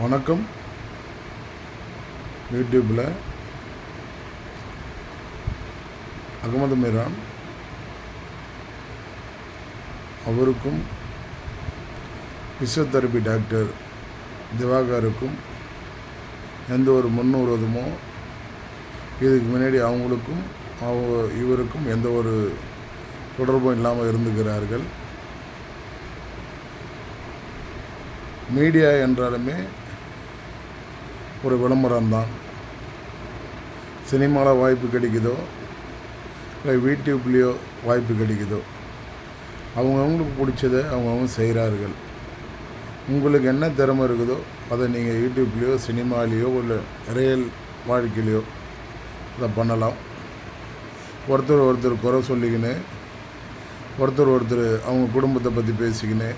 வணக்கம். யூடியூப்பில் அகமது மீரான் அவருக்கும் பிசியோதெரபி டாக்டர் திவாகருக்கும் எந்த ஒரு முன்னுறதுமோ இதுக்கு முன்னாடி அவங்களுக்கும் அவங்க இவருக்கும் எந்த ஒரு தொடர்பும் இல்லாமல் இருந்துக்கிறார்கள் மீடியா என்றாலுமே ஒரு விளம்பரம்தான் சினிமாவில் வாய்ப்பு கிடைக்குதோ? இல்லை யூடியூப்லேயோ வாய்ப்பு கிடைக்குதோ? அவங்கவுங்களுக்கு பிடிச்சதை அவங்கவுங்க செய்கிறார்கள். உங்களுக்கு என்ன திறமை இருக்குதோ அதை நீங்கள் யூடியூப்லேயோ சினிமாலேயோ இல்லை ரியல் வாழ்க்கையிலையோ அதை பண்ணலாம். ஒருத்தர் ஒருத்தர் குறை சொல்லிக்கின்னு ஒருத்தர் ஒருத்தர் அவங்க குடும்பத்தை பற்றி பேசிக்கின்னு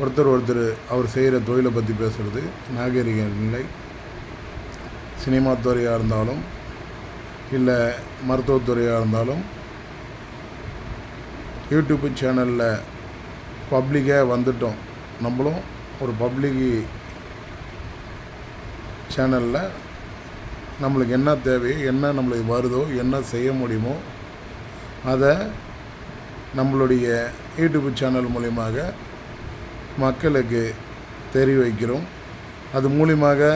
ஒருத்தர் ஒருத்தர் அவர் செய்கிற தொழிலை பற்றி பேசுகிறது நாகரிக நிலை சினிமா துறையாக இருந்தாலும் இல்லை மருத்துவத்துறையாக இருந்தாலும் யூடியூப் சேனலில் பப்ளிக்காக வந்துட்டோம். நம்மளும் ஒரு பப்ளிக் சேனலில் நம்மளுக்கு என்ன தேவையோ என்ன நம்மளுக்கு வருதோ என்ன செய்ய முடியுமோ அதை நம்மளுடைய யூடியூப் சேனல் மூலியமாக மக்களுக்கு தெரிய வைக்கிறோம் அது மூலியமாக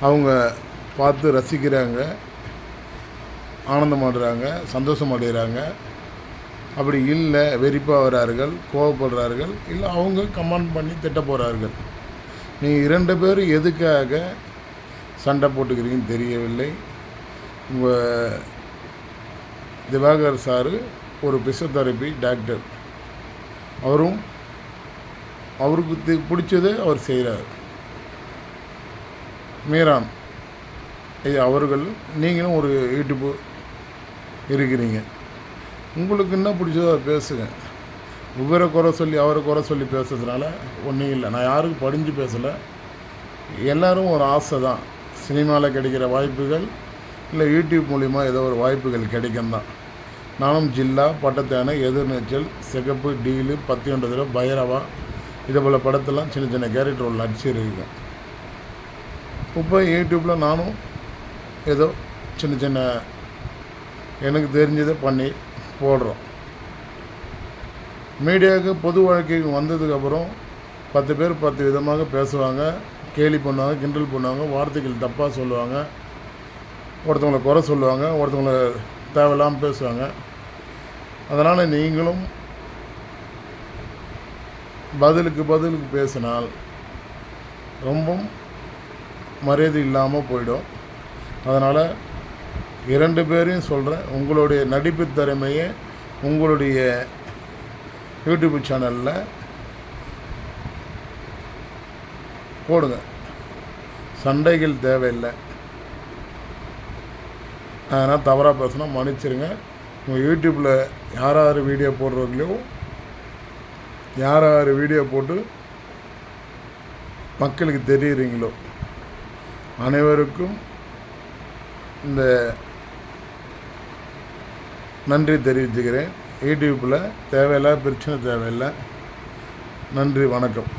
அவங்க பார்த்து ரசிக்கிறாங்க ஆனந்தமாடுறாங்க சந்தோஷம் அடைகிறாங்க அப்படி இல்லை வெறிப்பாக வரார்கள் கோவப்படுறார்கள் இல்லை அவங்க கமெண்ட் பண்ணி திட்ட போகிறார்கள் நீங்கள் இரண்டு பேரும் எதுக்காக சண்டை போட்டுக்கிறீங்கன்னு தெரியவில்லை. உங்கள் திவாகர் சாரு ஒரு பிசியோதெரபி டாக்டர். அவரும் அவருக்கு தி- பிடிச்சதை அவர் செய்கிறார் மீரான் அவர்கள் நீங்களும் ஒரு யூடியூப்பு இருக்கிறீங்க. உங்களுக்கு என்ன பிடிச்சதோ அதை பேசுங்க. இவரை குறை சொல்லி அவரை குறை சொல்லி பேசுறதுனால ஒன்றும் இல்லை. நான் யாருக்கும் படிஞ்சு பேசலை. எல்லோரும் ஒரு ஆசை தான். சினிமாவில் கிடைக்கிற வாய்ப்புகள் இல்லை யூடியூப் மூலிமா ஏதோ ஒரு வாய்ப்புகள் கிடைக்கும் தான். நானும் ஜில்லா பட்டத்தேனை எதிர்நீச்சல் சிகப்பு டீலு பத்து பைரவா இதே போல் படத்தெல்லாம் சின்ன சின்ன கேரக்டர் ரோல் நடிச்சிருக்கேன். இப்போ யூடியூப்பில் நானும் ஏதோ சின்ன சின்ன எனக்கு தெரிஞ்சதை பண்ணி போடுறோம். மீடியாவுக்கு பொது வாழ்க்கைக்கு வந்ததுக்கப்புறம் பத்து பேர் பத்து விதமாக பேசுவாங்க கேலி பண்ணுவாங்க கிண்டல் பண்ணுவாங்க வார்த்தைகள் தப்பாக சொல்லுவாங்க ஒருத்தவங்களை குறை சொல்லுவாங்க ஒருத்தவங்களை தேவையில்லாமல் பேசுவாங்க. அதனால் நீங்களும் பதிலுக்கு பதிலுக்கு பேசினால் ரொம்பவும் மரியாதை இல்லாமல் போயிடும். அதனால் இரண்டு பேரையும் சொல்கிறேன் உங்களுடைய நடிப்பு திறமையை உங்களுடைய யூடியூப் சேனலில் போடுங்க. சண்டைகள் தேவையில்லை. அதனால் தவறாக பேசினா மன்னிச்சிருங்க. உங்கள் யூடியூப்பில் யார் யார் வீடியோ போடுறவங்களையோ யார் யார் வீடியோ போட்டு மக்களுக்கு தெரியுறீங்களோ அனைவருக்கும் இந்த நன்றி தெரிவிச்சுக்கிறேன். யூடியூப்பில் தேவையில்லாத பிரச்சனை தேவையில்லை. நன்றி வணக்கம்.